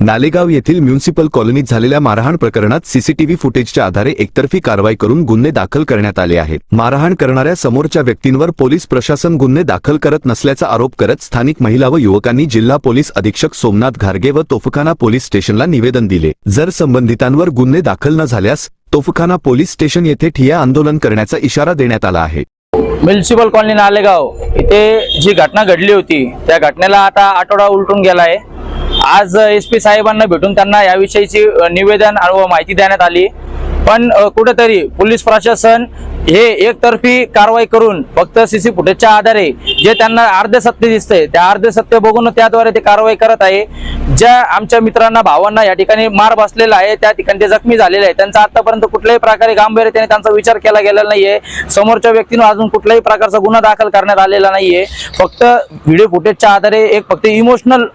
नालेगाव येथील म्युन्सिपल कॉलनीत झालेल्या मारहाण प्रकरणात सीसीटीव्ही फुटेजच्या आधारे एकतर्फी कारवाई करून गुन्हे दाखल करण्यात आले आहेत. मारहाण करणाऱ्या समोरच्या व्यक्तींवर पोलीस प्रशासन गुन्हे दाखल करत नसल्याचा आरोप करत स्थानिक महिला व युवकांनी जिल्हा पोलीस अधीक्षक सोमनाथ घारगे व तोफखाना पोलीस स्टेशनला निवेदन दिले. जर संबंधितांवर गुन्हे दाखल न झाल्यास तोफखाना पोलीस स्टेशन येथे ठिया आंदोलन करण्याचा इशारा देण्यात आला आहे. Municipal colony Nalegaon. इथे जी घटना घडली होती त्या घटनेला आता आठवडा उलटून गेला आहे. आज एस पी साहेबांना भेटून त्यांना याविषयीची निवेदन व माहिती देण्यात आली. पण कुठेतरी पोलीस प्रशासन हे एकतर्फी कारवाई करून फक्त सीसी फुटेजच्या आधारे जे त्यांना अर्धे सत्य दिसते त्या अर्धे सत्य बघून त्याद्वारे ते कारवाई करत आहे. ज्या आमच्या मित्रांना भावांना या ठिकाणी मार बसलेला आहे त्या ठिकाणी ते जखमी झालेले आहे त्यांचा आतापर्यंत कुठल्याही प्रकारे गांभीर्याने त्यांचा विचार केला गेलेला नाहीये. समोरच्या व्यक्तीनं अजून कुठल्याही प्रकारचा गुन्हा दाखल करण्यात आलेला नाहीये. फक्त व्हिडिओ फुटेजच्या आधारे एक फक्त इमोशनल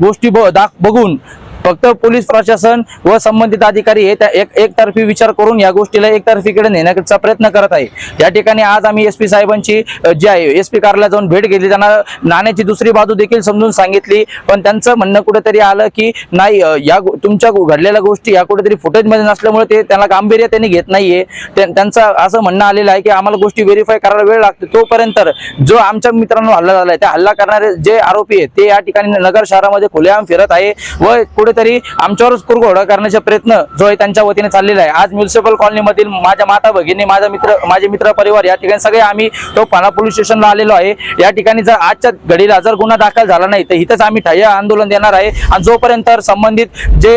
गोष्टी ब- दाख- बघून फक्त पोलीस प्रशासन व संबंधित अधिकारी हे त्या एक एकतर्फी विचार करून या गोष्टीला एकतर्फीकडे नेण्याचा प्रयत्न करत आहे. या ठिकाणी आज आम्ही एस पी साहेबांची जी आहे एस पी कार्यालयात जाऊन भेट घेतली. त्यांना नाण्याची दुसरी बाजू देखील समजून सांगितली. पण त्यांचं म्हणणं कुठेतरी आलं की नाही या गो- तुमच्या घडलेल्या गोष्टी या कुठेतरी फुटेजमध्ये नसल्यामुळे ते त्यांना गांभीर्य त्यांनी घेत नाहीये. त्यांचं असं म्हणणं आलेलं आहे की आम्हाला गोष्टी व्हेरीफाय करायला वेळ लागतो. तोपर्यंत जो आमच्या मित्रांनो हल्ला झालाय त्या हल्ला करणारे जे आरोपी आहेत ते या ठिकाणी नगर शहरामध्ये खुलेआम फिरत आहे व कुठे कुठेतरी आमच्यावरच कुरघोडा करण्याचा प्रयत्न जो आहे त्यांच्या वतीने चाललेला आहे. आज म्युन्सिपल कॉलनीमधील माझ्या माता भगिनी माझा मित्र माझे मित्र परिवार या ठिकाणी सगळे आम्ही तो पाना पोलीस स्टेशनला आलेलो आहे. या ठिकाणी जर आजच्या घडीला जर गुन्हा दाखल झाला नाही तर इथंच आम्ही ठाय आंदोलन देणार आहे. आणि जोपर्यंत संबंधित जे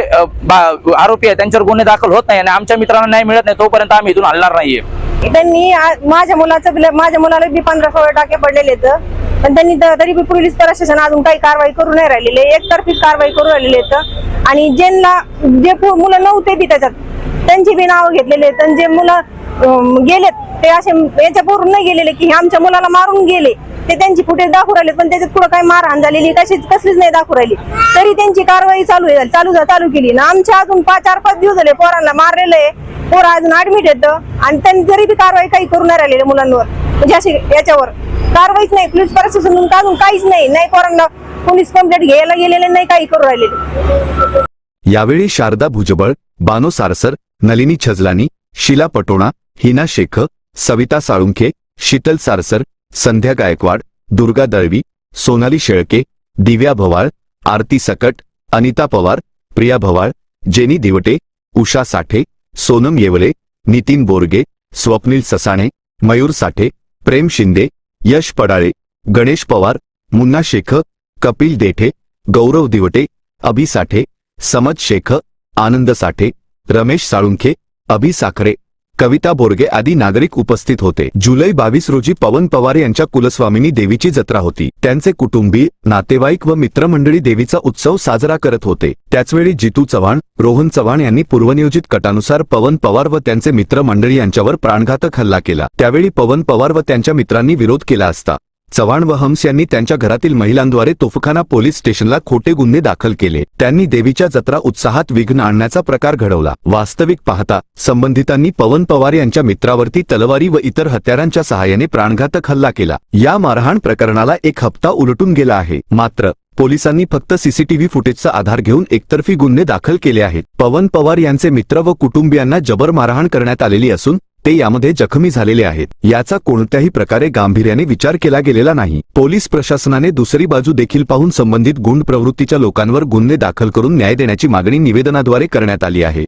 आरोपी आहेत त्यांच्यावर गुन्हे दाखल होत नाही आणि आमच्या मित्रांना न्याय मिळत नाही तोपर्यंत आम्ही इथून हलणार नाहीये. त्यांनी माझ्या मुलाचं माझ्या मुलाला बी पंधरा सोळा टाके पडलेले आहेत. पण त्यांनी तरी बी पोलीस प्रशासन अजून काही कारवाई करू नाही राहिलेले. एकतर्फी कारवाई करू राहिलेले आहेत. आणि ज्यांना जे पु- मुलं नव्हते बी त्याच्यात त्यांची बी नावं घेतलेले आहेत. आणि जे मुलं अं, गेलेत ते असे याच्यावरून नाही गेलेले की आमच्या मुलाला मारून गेले. ते त्यांची फुटेज दाखवू राहिले पण त्याच्यात पुढे काही मारहाण झालेली कशीच कसलीच नाही दाखवू राहिली. तरी त्यांची कारवाई चालू आहे चालू चालू केली. ना आमच्या अजून पाच चार पाच दिवस झाले पोरांना मारलेलं आहे. पोरं अजून ऍडमिट येतं आणि त्यांनी जरी बी कारवाई काही करू नाही राहिलेल्या मुलांवर. म्हणजे अशी याच्यावर. कारवाईच नाही पोलीस प्रशासन काढून काहीच नाही नाही पोरांना पोलीस कंप्लेंट घ्यायला गेलेले नाही काही करू राहिलेले. यावेळी शारदा भुजबळ बानो सारसर नलिनी छजलानी शीला पटोणा हिना शेख सविता साळुंखे शीतल सारसर संध्या गायकवाड दुर्गा दळवी सोनाली शेळके दिव्या भवाळ आरती सकट अनिता पवार प्रिया भवाळ जेनी दिवटे उषा साठे सोनम येवले नितीन बोरगे स्वप्नील ससाणे मयूर साठे प्रेम शिंदे यश पडाळे गणेश पवार मुन्ना शेख कपिल देठे गौरव दिवटे अभि साठे समज शेख आनंद साठे रमेश साळुंखे अभि साखरे. कविता बोरगे आदी नागरिक उपस्थित होते. जुलै बावीस रोजी पवन पवार यांच्या कुलस्वामिनी देवीची जत्रा होती. त्यांचे कुटुंबीय नातेवाईक व मित्रमंडळी देवीचा उत्सव साजरा करत होते. त्याचवेळी जितू चव्हाण रोहन चव्हाण यांनी पूर्वनियोजित कटानुसार पवन पवार व त्यांचे मित्रमंडळी यांच्यावर प्राणघातक हल्ला केला. त्यावेळी पवन पवार व त्यांच्या मित्रांनी विरोध केला असता. चव्हाण व हंस यांनी त्यांच्या घरातील महिलांद्वारे तोफखाना पोलीस स्टेशनला खोटे गुन्हे दाखल केले. त्यांनी देवीच्या जत्रा उत्साहात विघ्न आणण्याचा प्रकार घडवला. वास्तविक पाहता संबंधितांनी पवन पवार यांच्या मित्रावरती तलवारी व इतर हत्यारांच्या सहाय्याने प्राणघातक हल्ला केला. या मारहाण प्रकरणाला एक हप्ता उलटून गेला आहे. मात्र पोलिसांनी फक्त सीसीटीव्ही फुटेजचा आधार घेऊन एकतर्फी गुन्हे दाखल केले आहेत. पवन पवार यांचे मित्र व कुटुंबियांना जबर मारहाण करण्यात आलेली असून ते यामध्ये जखमी झालेले आहेत. याचा कोणत्याही प्रकारे गांभीर्याने विचार केला गेलेला नाही. पोलीस प्रशासनाने दुसरी बाजू देखील पाहून संबंधित गुंड प्रवृत्तीच्या लोकांवर गुन्हे दाखल करून न्याय देण्याची मागणी निवेदनाद्वारे करण्यात आली आहे.